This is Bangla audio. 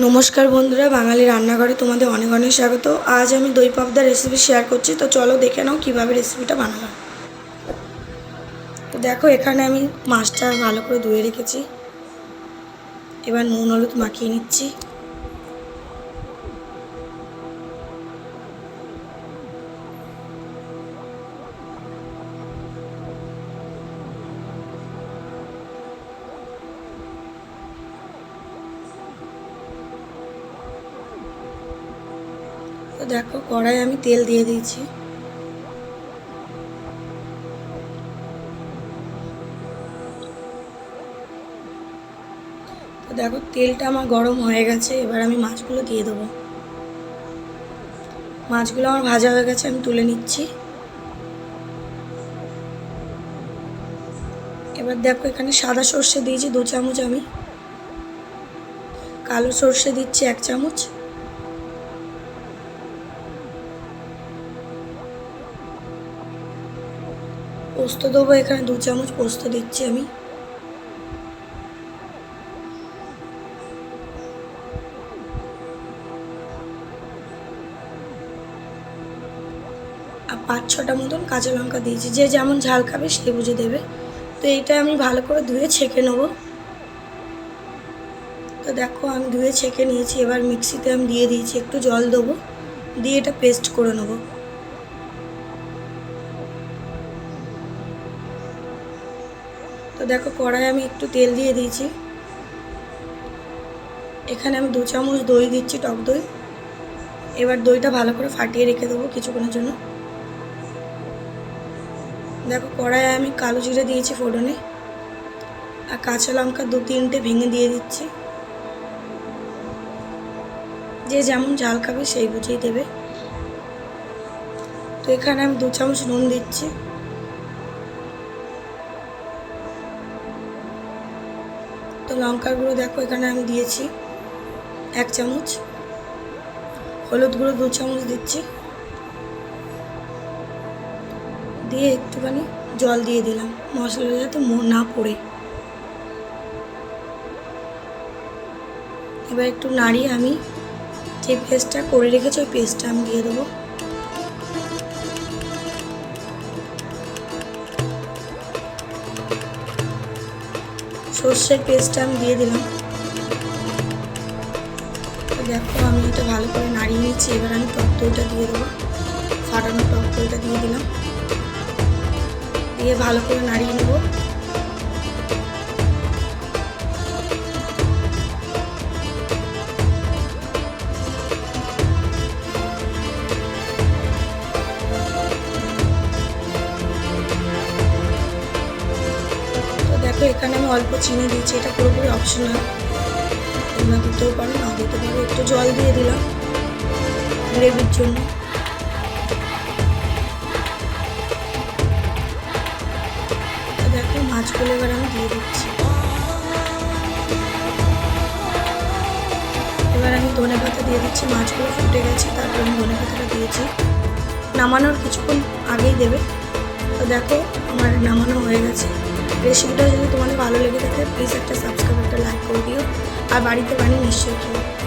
নমস্কার বন্ধুরা, বাঙালি রান্নাঘরে তোমাদের অনেক অনেক স্বাগত। আজ আমি দই পাবদার রেসিপি শেয়ার করছি, তো চলো দেখে নাও কীভাবে রেসিপিটা বানালাম। তো দেখো, এখানে আমি মাছটা ভালো করে ধুয়ে রেখেছি। এবার নুন, হলুদ মাখিয়ে নিচ্ছি। তো দেখো কড়াই আমি তেল দিয়ে দিয়েছি। তো দেখো, তেলটা আমার গরম হয়ে গেছে, এবার আমি মাছগুলো দিয়ে দেবো। মাছগুলো আমার ভাজা হয়ে গেছে, আমি তুলে নিচ্ছি। এবার দেখো, এখানে সাদা সর্ষে দিয়েছি, দু চামচ আমি। কালো সর্ষে দিচ্ছি, এক চামচ। পোস্ত দেবো, এখানে দু চামচ পোস্ত দিচ্ছি আমি। আর পাঁচ ছটা মতন কাঁচা লঙ্কা দিয়েছি, যে যেমন ঝাল খাবে সে বুঝে দেবে। তো এইটা আমি ভালো করে ধুয়ে ছেঁকে নেব। তো দেখো, আমি ধুয়ে ছেঁকে নিয়েছি, এবার মিক্সিতে আমি দিয়ে দিয়েছি, একটু জল দেবো, দিয়ে এটা পেস্ট করে নেব। তো দেখো কড়াই আমি একটু তেল দিয়ে দিয়েছি। এখানে আমি দু চামচ দই দিচ্ছি, টক দই। এবার দইটা ভালো করে ফাটিয়ে রেখে দেবো কিছুক্ষণের জন্য। দেখো কড়াইয়ে আমি কালো জিরে দিয়েছি ফোড়নে। আর কাঁচা লঙ্কা দু তিনটে ভেঙে দিয়ে দিচ্ছি। যে যেমন ঝাল খাবে সেই বুঝেই দেবে। তো এখানে আমি দু চামচ নুন দিচ্ছি। তো লঙ্কার গুঁড়ো দেখো, এখানে আমি দিয়েছি এক চামচ। হলুদ গুঁড়ো দু চামচ দিচ্ছি। দিয়ে একটুখানি জল দিয়ে দিলাম। মশলাটা যাতে না পড়ে। এবার একটু নাড়িয়ে আমি যে পেস্টটা করে রেখেছি, ওই পেস্টটা আমি দিয়ে দেবো। সর্ষের পেস্টটা আমি দিয়ে দিলাম। দেখো আমি এটা ভালো করে নাড়িয়ে নিচ্ছি এবার আমি টক দইটা দিয়ে দেবো। ফাটানো টক দইটা দিয়ে দিলাম। দিয়ে ভালো করে নাড়িয়ে নেব। এখানে আমি অল্প চিনি দিয়েছি, এটা পুরোপুরি অপশনাল তোমরা দিতেও পারো, না দিতে পারো, একটু জল দিয়ে দিলাম গ্রেভির জন্য। দেখো, মাছগুলো এবার আমি দিয়ে দিচ্ছি। এবার আমি ধনে পাতা দিয়ে দিচ্ছি, মাছগুলো ফুটে গেছে, তারপর আমি ধনে পাতাটা দিয়েছি। নামানোর কিছুক্ষণ আগেই দেবে। তো দেখো, আমার নামানো হয়ে গেছে। রেসিপিটা যদি তোমাদের ভালো লেগে থাকে প্লিজ একটা সাবস্ক্রাইব একটা লাইক করে দিও। আর বাড়িতে বানিয়ে নিশ্চয়ই খেও